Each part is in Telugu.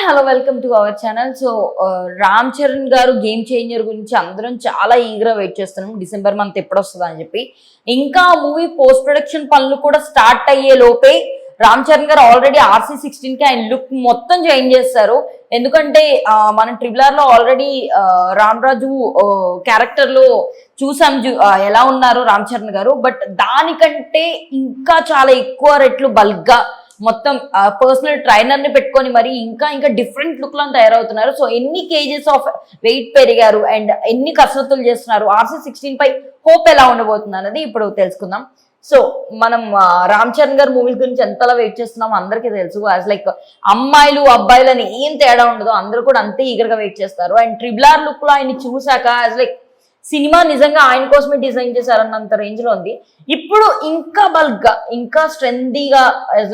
Hi hello welcome to our channel. So Ram Charan garu game changer గురించి అందరం చాలా ఈగర్ వెయిట్ చేస్తున్నాం. డిసెంబర్ మంత్ ఎప్పుడు వస్తుందా అని చెప్పి. ఇంకా మూవీ పోస్ట్ ప్రొడక్షన్ పనులు కూడా స్టార్ట్ అయ్యే లోపే రామ్ చరణ్ గారు ఆల్రెడీ ఆర్సీ సిక్స్టీన్కి ఆయన లుక్ మొత్తం చేంజ్ చేస్తారు. ఎందుకంటే మన మనం ట్రిబులర్ ఆల్రెడీ రామ్ రాజు చూసాం ఎలా ఉన్నారు రామ్ చరణ్ గారు. బట్ దానికంటే ఇంకా చాలా ఎక్కువ రెట్లు బల్క్గా మొత్తం పర్సనల్ ట్రైనర్ని పెట్టుకొని మరి ఇంకా ఇంకా డిఫరెంట్ లుక్లో తయారవుతున్నారు. సో ఎన్ని కేజెస్ ఆఫ్ వెయిట్ పెరిగారు అండ్ ఎన్ని కసరత్తులు చేస్తున్నారు? ఆర్సీ సిక్స్టీన్ పై హోప్ ఎలా ఉండబోతుంది అన్నది ఇప్పుడు తెలుసుకుందాం. సో మనం రామ్ చరణ్ గారు మూవీ గురించి ఎంతలా వెయిట్ చేస్తున్నామో అందరికీ తెలుసు. యాజ్ లైక్ అమ్మాయిలు అబ్బాయిలని ఏం తేడా ఉండదు అందరూ కూడా అంతే ఈగర్గా వెయిట్ చేస్తారు. అండ్ ట్రిబులార్ లుక్లో ఆయన చూసాక యాజ్ లైక్ సినిమా నిజంగా ఆయన కోసమే డిజైన్ చేశారన్నంత రేంజ్లో ఉంది. ఇప్పుడు ఇంకా బల్క్గా ఇంకా స్ట్రెందీగా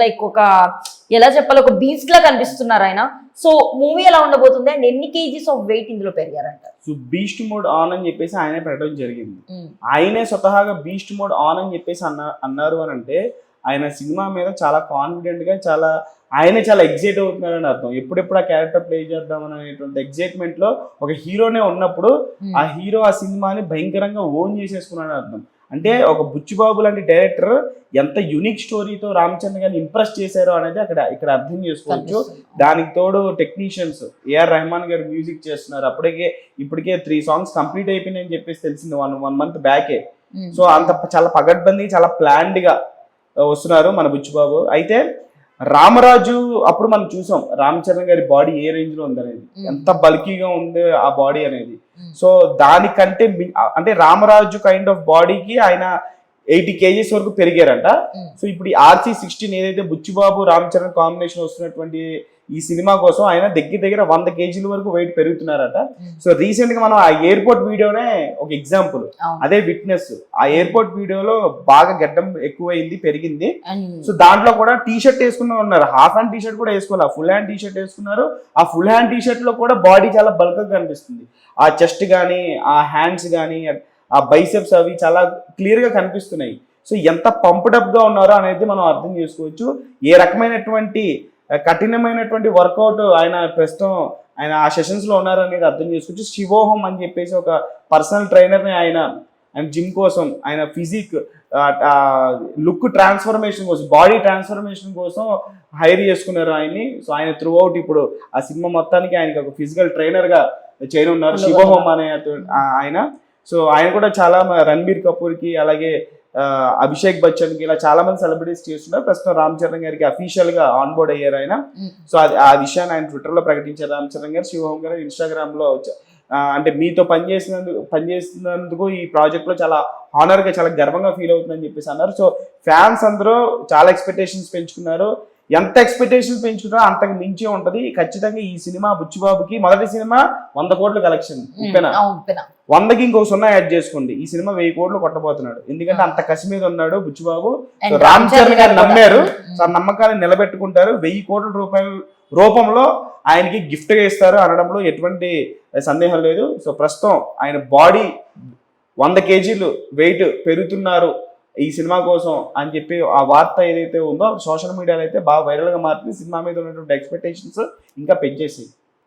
లైక్ ఒక ఎలా చెప్పాలి ఒక బీస్ట్ లా కనిపిస్తున్నారు ఆయన. సో మూవీ ఎలా ఉండబోతుంది అండ్ ఎన్ని కేజీస్ ఆఫ్ వెయిట్ ఇందులో పెరిగారంట? సో బీస్ట్ మోడ్ ఆన్ అని చెప్పేసి ఆయనే పెట్టడం జరిగింది. ఆయనే స్వతహాగా బీస్ట్ మోడ్ ఆన్ అని చెప్పేసి అన్న అన్నారు అని అంటే ఆయన సినిమా మీద చాలా కాన్ఫిడెంట్గా చాలా ఆయనే చాలా ఎగ్జైట్ అవుతున్నారని అర్థం. ఎప్పుడెప్పుడు ఆ క్యారెక్టర్ ప్లే చేద్దామని అనేటువంటి ఎగ్జైట్మెంట్లో ఒక హీరోనే ఉన్నప్పుడు ఆ హీరో ఆ సినిమాని భయంకరంగా ఓన్ చేసేసుకున్నాడని అర్థం. అంటే ఒక బుచ్చిబాబు లాంటి డైరెక్టర్ ఎంత యునిక్ స్టోరీతో రామచంద్ర గారిని ఇంప్రెస్ చేశారో అనేది అక్కడ ఇక్కడ అర్థం చేసుకోవచ్చు. దానికి తోడు టెక్నీషియన్స్ ఏఆర్ రెహమాన్ గారు మ్యూజిక్ చేస్తున్నారు. అప్పటికే ఇప్పటికే త్రీ సాంగ్స్ కంప్లీట్ అయిపోయినాయని చెప్పేసి తెలిసింది. వన్ వన్ మంత్ బ్యాకే సో అంత చాలా పగడ్బందీ చాలా ప్లాన్డ్గా వస్తున్నారు మన బుచ్చిబాబు. అయితే రామరాజు అప్పుడు మనం చూసాం రామ్ చరణ్ గారి బాడీ ఏ రేంజ్లో ఉంది అనేది. ఎంత బల్కీగా ఉంది ఆ బాడీ అనేది. సో దానికంటే అంటే రామరాజు కైండ్ ఆఫ్ బాడీకి ఆయన ఎయిటీ కేజీస్ వరకు పెరిగారంట. సో ఇప్పుడు ఆర్సీ సిక్స్టీన్ ఏదైతే బుచ్చిబాబు రామ్ చరణ్ కాంబినేషన్ వస్తున్నటువంటి ఈ సినిమా కోసం ఆయన దగ్గర దగ్గర వంద కేజీల వరకు వెయిట్ పెరుగుతున్నారట. సో రీసెంట్గా మనం ఆ ఎయిర్పోర్ట్ వీడియోనే ఒక ఎగ్జాంపుల్ అదే విట్నెస్ ఆ ఎయిర్పోర్ట్ వీడియోలో బాగా గడ్డం ఎక్కువైంది పెరిగింది. సో దాంట్లో కూడా టీ షర్ట్ వేసుకుని ఉన్నారు. హాఫ్ హ్యాండ్ టీ షర్ట్ కూడా వేసుకోవాలి. ఫుల్ హ్యాండ్ టీ షర్ట్ వేసుకున్నారు. ఆ ఫుల్ హ్యాండ్ టీ షర్ట్లో కూడా బాడీ చాలా బల్క్ కనిపిస్తుంది. ఆ చెస్ట్ కానీ ఆ హ్యాండ్స్ కానీ ఆ బైసెప్స్ అవి చాలా క్లియర్గా కనిపిస్తున్నాయి. సో ఎంత పంప్డ్ అప్గా ఉన్నారో అనేది మనం అర్థం చేసుకోవచ్చు. ఏ రకమైనటువంటి కఠినమైనటువంటి వర్కౌట్ ఆయన ప్రస్తుతం ఆయన ఆ సెషన్స్లో ఉన్నారు అనేది అర్థం చేసుకోవచ్చు శివోహం అని చెప్పేసి ఒక పర్సనల్ ట్రైనర్ని ఆయన ఆయన జిమ్ కోసం ఆయన ఫిజిక్ లుక్ ట్రాన్స్ఫర్మేషన్ కోసం బాడీ ట్రాన్స్ఫర్మేషన్ కోసం హైర్ చేసుకున్నారు ఆయన్ని. సో ఆయన త్రూ అవుట్ ఇప్పుడు ఆ సినిమా మొత్తానికి ఆయనకి ఒక ఫిజికల్ ట్రైనర్గా చేయనున్నారు. శివహోమ్ అనే ఆయన. సో ఆయన కూడా చాలా రణబీర్ కపూర్కి అలాగే అభిషేక్ బచ్చన్కి ఇలా చాలా మంది సెలబ్రిటీస్ చేస్తున్నారు. ప్రస్తుతం రామ్ చరణ్ గారికి అఫీషియల్గా ఆన్ బోర్డ్ అయ్యారు ఆయన. సో అది ఆ విషయాన్ని ఆయన ట్విట్టర్లో ప్రకటించారు. రామ్ చరణ్ గారు శివహోమ్ గారు ఇన్స్టాగ్రామ్లో అంటే మీతో పనిచేసినందుకు పనిచేస్తున్నందుకు ఈ ప్రాజెక్ట్లో చాలా హానర్గా చాలా గర్వంగా ఫీల్ అవుతుందని చెప్పేసి అన్నారు. సో ఫ్యాన్స్ అందరూ చాలా ఎక్స్పెక్టేషన్స్ పెంచుకున్నారు. ఎంత ఎక్స్పెక్టేషన్స్ పెంచుకున్నా అంతకు మించి ఉంటది. ఖచ్చితంగా ఈ సినిమా బుచ్చిబాబుకి మొదటి సినిమా వంద కోట్ల కలెక్షన్ ఉప్పెన వందకి ఇంకో సున్నా యాడ్ చేసుకోండి. ఈ సినిమా వెయ్యి కోట్లు కొట్టబోతున్నాడు. ఎందుకంటే అంత కసి మీద ఉన్నాడు బుచ్చిబాబు. రామ్ చరణ్ గారు నమ్మారు. సో ఆ నమ్మకాన్ని నిలబెట్టుకుంటారు. వెయ్యి కోట్ల రూపాయల రూపంలో ఆయనకి గిఫ్ట్గా ఇస్తారు అనడంలో ఎటువంటి సందేహం లేదు. సో ప్రస్తుతం ఆయన బాడీ వంద కేజీలు వెయిట్ పెరుగుతున్నారు ఈ సినిమా కోసం అని చెప్పి ఆ వార్త ఏదైతే ఉందో సోషల్ మీడియాలో అయితే బాగా వైరల్గా మారుతుంది సినిమా మీద ఉన్నటువంటి ఎక్స్పెక్టేషన్స్ ఇంకా పెంచేసాయి